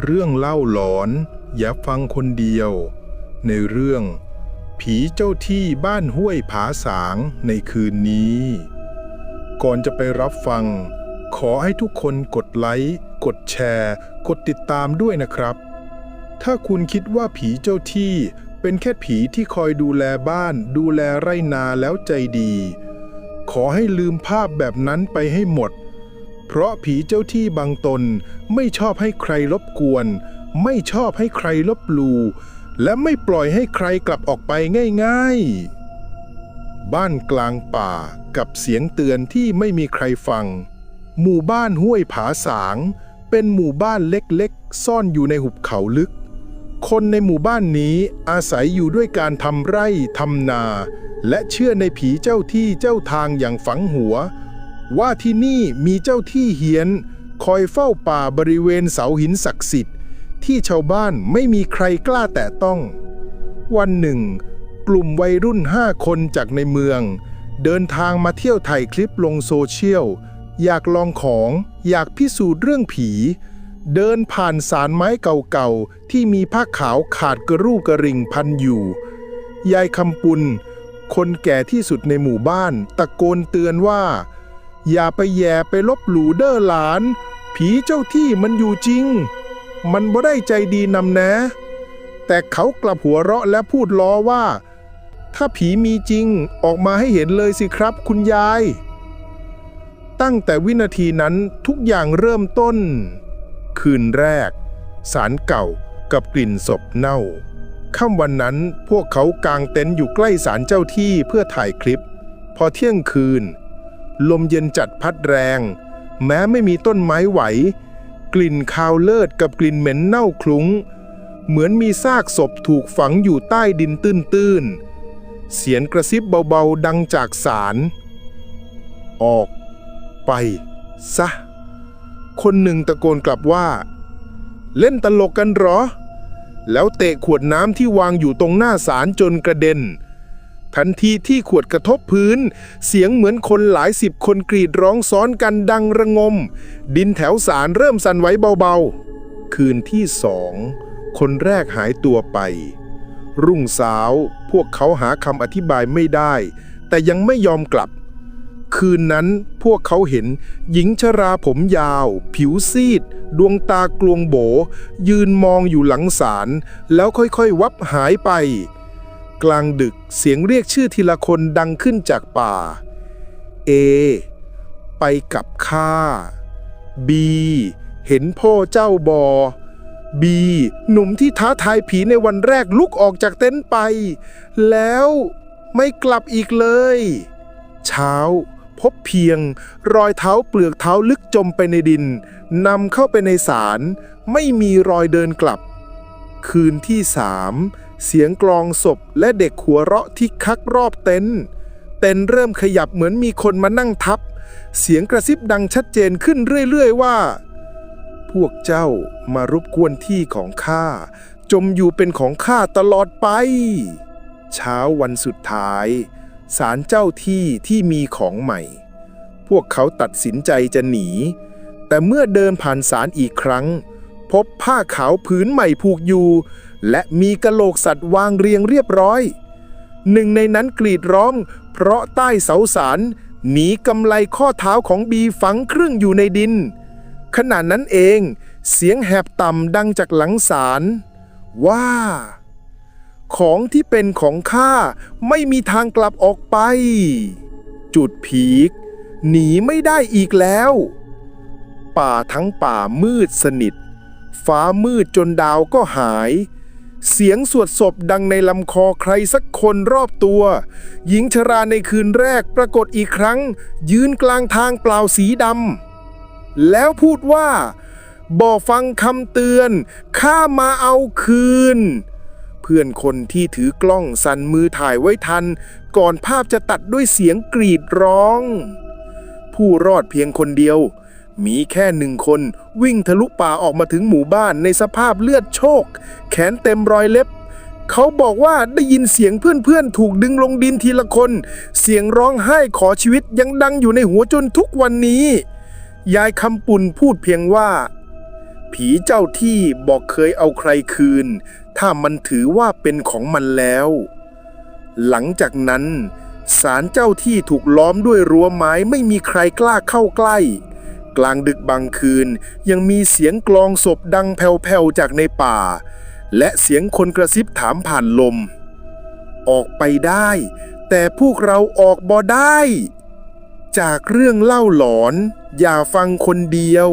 เรื่องเล่าหลอน อย่าฟังคนเดียว ในเรื่อง ผีเจ้าที่บ้านห้วยผาสางในคืนนี้ ก่อนจะไปรับฟัง ขอให้ทุกคนกดไลค์ กดแชร์ กดติดตามด้วยนะครับ ถ้าคุณคิดว่าผีเจ้าที่เป็นแค่ผีที่คอยดูแลบ้าน ดูแลไร่นาแล้วใจดี ขอให้ลืมภาพแบบนั้นไปให้หมด เพราะผีเจ้าที่บางตนไม่ชอบให้ใครรบกวน ไม่ชอบให้ใครลบลูและไม่ปล่อยให้ใครกลับออกไปง่าย ๆ บ้านกลางป่ากับเสียงเตือนที่ไม่มีใครฟัง หมู่บ้านห้วยผาสาง เป็นหมู่บ้านเล็กๆ ซ่อนอยู่ในหุบเขาลึก คนในหมู่บ้านนี้อาศัยอยู่ด้วยการทำไร่ทำนา และเชื่อในผีเจ้าที่เจ้าทางอย่างฝังหัว ว่าที่นี่มีเจ้าที่เฮียน คอยเฝ้าป่าบริเวณเสาหินศักดิ์สิทธิ์ ที่ชาวบ้านไม่มีใครกล้าแตะต้อง วันหนึ่ง กลุ่มวัยรุ่นห้าคนจากในเมือง เดินทางมาเที่ยวถ่ายคลิปลงโซเชียล อยากลองของอยากพิสูจน์เรื่องผี เดินผ่านสารไม้เก่าๆ ที่มีผ้าขาวขาดกระรูกระริงพันอยู่ ยายคำปุนคนแก่ที่สุดในหมู่บ้าน ตะโกนเตือนว่า อย่าไปแย่ไปลบหลู่เด้อหลาน ผีเจ้าที่มันอยู่จริง มันบ่ได้ใจดีนำแนะ แต่เขากลับหัวเราะและพูดล้อว่า ถ้าผีมีจริงออกมาให้เห็นเลยสิครับคุณยาย ตั้งแต่วินาทีนั้นทุกอย่างเริ่มต้น คืนแรก สารเก่ากับกลิ่นศพเน่าค่ำวันนั้นพวกเขากางเต็นท์อยู่ใกล้ศาลเจ้าที่เพื่อถ่ายคลิป พอเที่ยงคืน ลมเย็นจัดพัดแรง แม้ไม่มีต้นไม้ไหว กลิ่นคาวเลิศกับกลิ่นเหม็นเน่าคลุ้ง เหมือนมีซากศพถูกฝังอยู่ใต้ดินตื้นๆ เสียงกระซิบเบาๆดังจากศาลออก ไป ซะ คนหนึ่งตะโกนกลับว่า เล่นตลกกันหรอ แล้วเตะขวดน้ำที่วางอยู่ตรงหน้าศาลจนกระเด็น ทันทีที่ขวดกระทบพื้น เสียงเหมือนคนหลายสิบคนกรีดร้องซ้อนกันดังระงม ดินแถวศาลเริ่มสั่นไหวเบาๆ คืนที่สองคนแรกหายตัวไป รุ่งสาวพวกเขาหาคำอธิบายไม่ได้ แต่ยังไม่ยอมกลับ คืนนั้นพวกเขาเห็นหญิงชราผมยาว ผิวซีด ดวงตากลวงโบ ยืนมองอยู่หลังศาลแล้วค่อยๆ วับหายไป กลางดึกเสียงเรียกชื่อทีละคนดังขึ้นจากป่า เอ ไปกับข้าบีเห็นพ่อเจ้าบอบีหนุ่มที่ท้าทายผีในวันแรกลุกออกจากเต็นท์ไป แล้วไม่กลับอีกเลย เช้า พบเพียง รอยเท้าเปลือกเท้าลึกจมไปในดินนำเข้าไปในศาลไม่มีรอยเดินกลับ คืนที่สาม เสียงกลองศพและเด็กหัวเราะที่คักรอบเต็นท์เต็นท์เริ่มขยับเหมือนมีคนมานั่งทับ เสียงกระซิบดังชัดเจนขึ้นเรื่อยๆว่า พวกเจ้ามารบกวนที่ของข้าจมอยู่เป็นของข้าตลอดไป เช้าวันสุดท้ายศาลเจ้าที่ที่มีของใหม่ พวกเขาตัดสินใจจะหนี แต่เมื่อเดินผ่านศาลอีกครั้ง พบผ้าขาวผืนใหม่ผูกอยู่ และมีกะโหลกสัตว์วางเรียงเรียบร้อย หนึ่งในนั้นกรีดร้อง เพราะใต้เสาศาลหนีกำไลข้อเท้าของบีฝังครึ่งอยู่ในดิน ขณะนั้นเอง เสียงแหบต่ำดังจากหลังศาลว่า ของที่เป็นของข้าไม่มีทางกลับออกไป จุดพีก หนีไม่ได้อีกแล้ว ป่าทั้งป่ามืดสนิท ฟ้ามืดจนดาวก็หาย เสียงสวดศพดังในลำคอใครสักคนรอบตัว หญิงชราในคืนแรกปรากฏอีกครั้ง ยืนกลางทางเปล่าสีดำแล้วพูดว่าบ่ฟังคำเตือน ข้ามาเอาคืน เพื่อนคนที่ถือกล้องสั่นมือถ่ายไว้ทัน ก่อนภาพจะตัดด้วยเสียงกรีดร้อง ผู้รอดเพียงคนเดียว มีแค่หนึ่งคนวิ่งทะลุป่าออกมาถึงหมู่บ้านในสภาพเลือดโชก แขนเต็มรอยเล็บ เขาบอกว่าได้ยินเสียงเพื่อนๆ ถูกดึงลงดินทีละคน เสียงร้องไห้ขอชีวิตยังดังอยู่ในหัวจนทุกวันนี้ ยายคำปุ่นพูดเพียงว่า ผีเจ้าที่บอกเคยเอาใครคืน ถ้ามันถือว่าเป็นของมันแล้ว หลังจากนั้นศาลเจ้าที่ถูกล้อมด้วยรั้วไม้ไม่มีใครกล้าเข้าใกล้ กลางดึกบางคืน ยังมีเสียงกลองศพดังแผ่วๆจากในป่า และเสียงคนกระซิบถามผ่านลม ออกไปได้ แต่พวกเราออกบ่ได้ จากเรื่องเล่าหลอน อย่าฟังคนเดียว